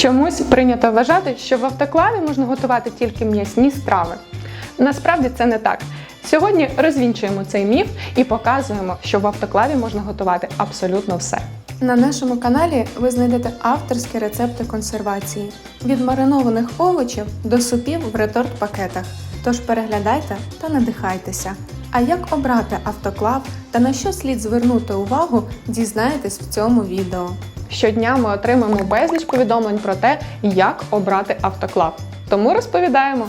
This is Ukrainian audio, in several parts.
Чомусь прийнято вважати, що в автоклаві можна готувати тільки м'ясні страви. Насправді це не так. Сьогодні розвінчуємо цей міф і показуємо, що в автоклаві можна готувати абсолютно все. На нашому каналі ви знайдете авторські рецепти консервації від маринованих овочів до супів в реторт-пакетах. Тож переглядайте та надихайтеся. А як обрати автоклав та на що слід звернути увагу, дізнаєтесь в цьому відео. Щодня ми отримуємо безліч повідомлень про те, як обрати автоклав. Тому розповідаємо.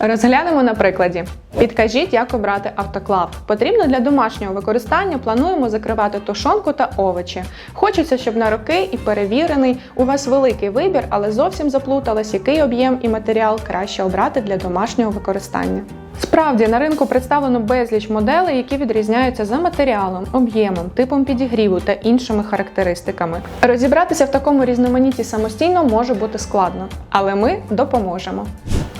Розглянемо на прикладі. Підкажіть, як обрати автоклав. Потрібно для домашнього використання. Плануємо закривати тушонку та овочі. Хочеться, щоб на роки і перевірений. У вас великий вибір, але зовсім заплутались, який об'єм і матеріал краще обрати для домашнього використання. Справді на ринку представлено безліч моделей, які відрізняються за матеріалом, об'ємом, типом підігріву та іншими характеристиками. Розібратися в такому різноманітті самостійно може бути складно, але ми допоможемо.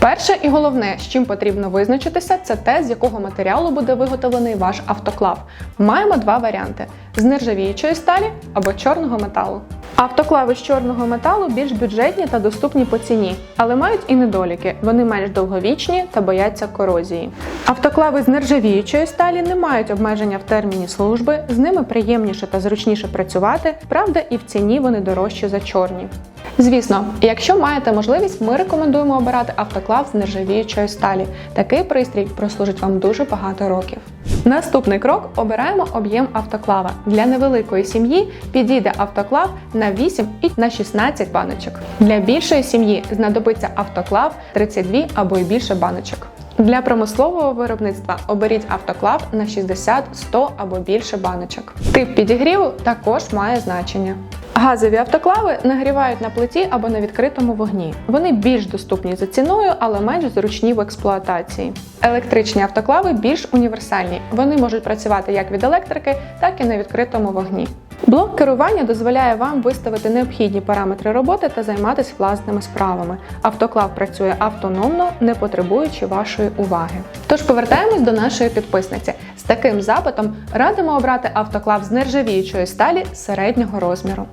Перше і головне, з чим потрібно визначитися, це те, з якого матеріалу буде виготовлений ваш автоклав. Маємо два варіанти: з нержавіючої сталі або чорного металу. Автоклави з чорного металу більш бюджетні та доступні по ціні, але мають і недоліки. Вони менш довговічні та бояться корозії. Автоклави з нержавіючої сталі не мають обмеження в терміні служби, з ними приємніше та зручніше працювати, правда, і в ціні вони дорожчі за чорні. Звісно, якщо маєте можливість, ми рекомендуємо обирати автоклав з нержавіючої сталі. Такий пристрій прослужить вам дуже багато років. Наступний крок обираємо об'єм автоклава. Для невеликої сім'ї підійде автоклав на 8 і на 16 баночок. Для більшої сім'ї знадобиться автоклав 32 або й більше баночок. Для промислового виробництва оберіть автоклав на 60, 100 або більше баночок. Тип підігріву також має значення. Газові автоклави нагрівають на плиті або на відкритому вогні. Вони більш доступні за ціною, але менш зручні в експлуатації. Електричні автоклави більш універсальні. Вони можуть працювати як від електрики, так і на відкритому вогні. Блок керування дозволяє вам виставити необхідні параметри роботи та займатися власними справами. Автоклав працює автономно, не потребуючи вашої уваги. Тож повертаємось до нашої підписниці. З таким запитом радимо обрати автоклав з нержавіючої сталі середнього розміру.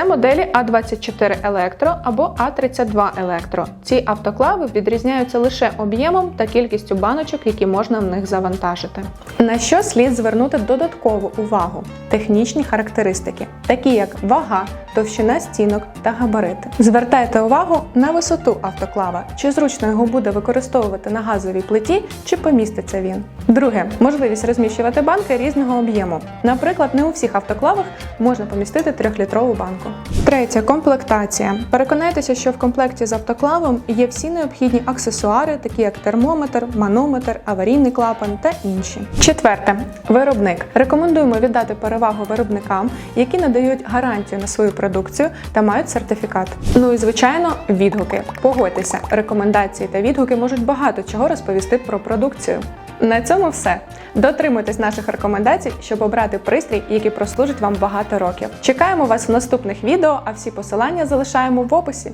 Це моделі А24 Електро або А32 Електро. Ці автоклави відрізняються лише об'ємом та кількістю баночок, які можна в них завантажити. На що слід звернути додаткову увагу? Технічні характеристики, такі як вага, товщина стінок та габарити. Звертайте увагу на висоту автоклава, чи зручно його буде використовувати на газовій плиті, чи поміститься він. Друге можливість розміщувати банки різного об'єму. Наприклад, не у всіх автоклавах можна помістити 3-літрову банку. Третє комплектація. Переконайтеся, що в комплекті з автоклавом є всі необхідні аксесуари, такі як термометр, манометр, аварійний клапан та інші. Четверте виробник. Рекомендуємо віддати перевагу виробникам, які надають гарантію на свою продукцію та мають сертифікат. Ну і звичайно, відгуки. Погодьтеся, рекомендації та відгуки можуть багато чого розповісти про продукцію. На цьому все. Дотримуйтесь наших рекомендацій, щоб обрати пристрій, який прослужить вам багато років. Чекаємо вас в наступних відео, а всі посилання залишаємо в описі.